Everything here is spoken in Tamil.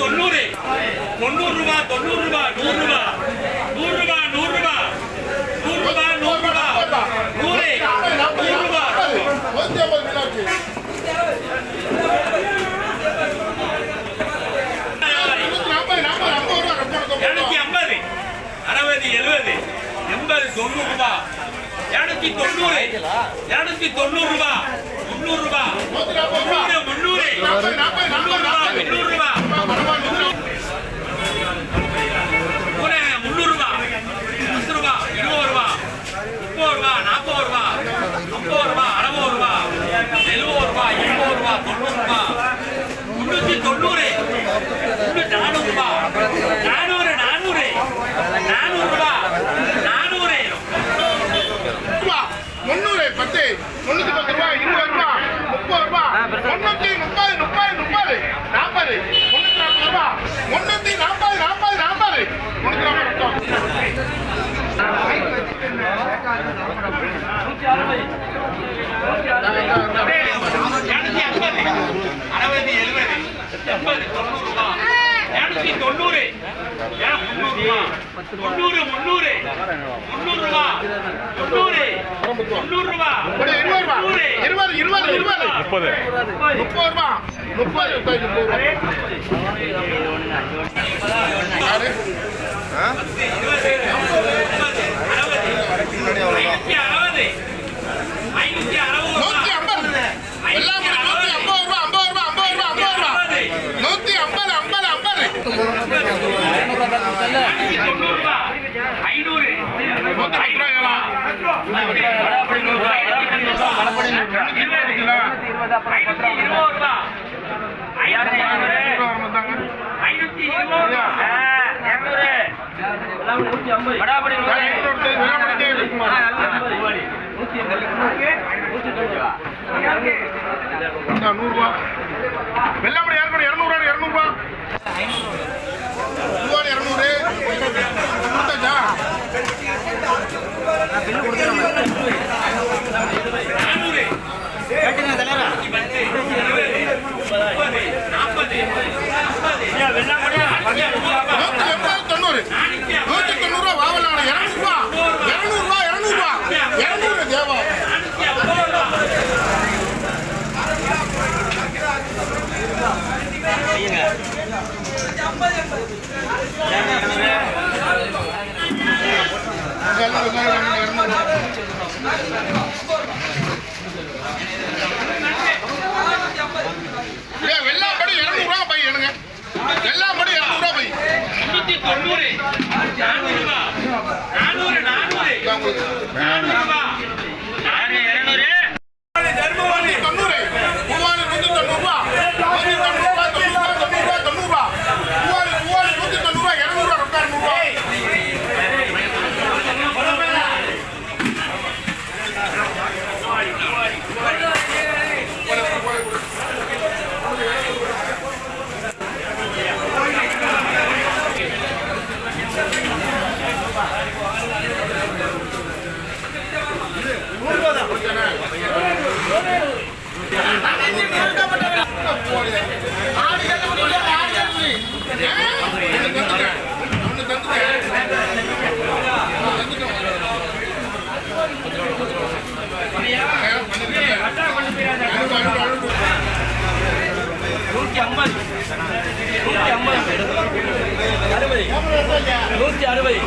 தொண்ணூறு. தொண்ணூறு ரூபா தொண்ணூறு ரூபா நூறு ரூபா. நூறு ரூபா நூறு ரூபா. நூறு ரூபா நூறு ரூபா. நூறு. நூறு ரூபா. எனக்கு ஐம்பது. எழுபது. எண்பது தொண்ணூறு ரூபா. இரநூத்தி தொண்ணூறு. இரநூத்தி தொண்ணூறு ரூபா. முன்னூறு ரூபாய் முன்னூறு முந்நூறு ரூபா. முந்நூறு ரூபா. அறுபது எழுபது எண்பது தொண்ணூறு இரநூத்தி தொண்ணூறு முன்னூறு முன்னூறு முன்னூறு ரூபா முன்னூறு முன்னூறு ரூபா இருபது இருபது இருபது இருபது முப்பது முப்பது ரூபா முப்பது முப்பது ஐநூத்தி அறுபது. ஐநூத்தி அறுபது நூத்தி ஐம்பது. எல்லாம் நூத்தி ஐம்பது ரூபா ஐம்பது ரூபா ஐம்பது ரூபா ஐம்பது ரூபா. நூத்தி ஐம்பது ஐம்பது ஐம்பது. தொண்ணூறு ரூபா. ஐநூறு ஐநூத்தி நூறுரூவா வெள்ளாமடி யாருக்கு இரநூறுவா இரநூறுவா ஐம்பது நூற்றி ஐம்பது அறுபது. நூற்றி அறுபது.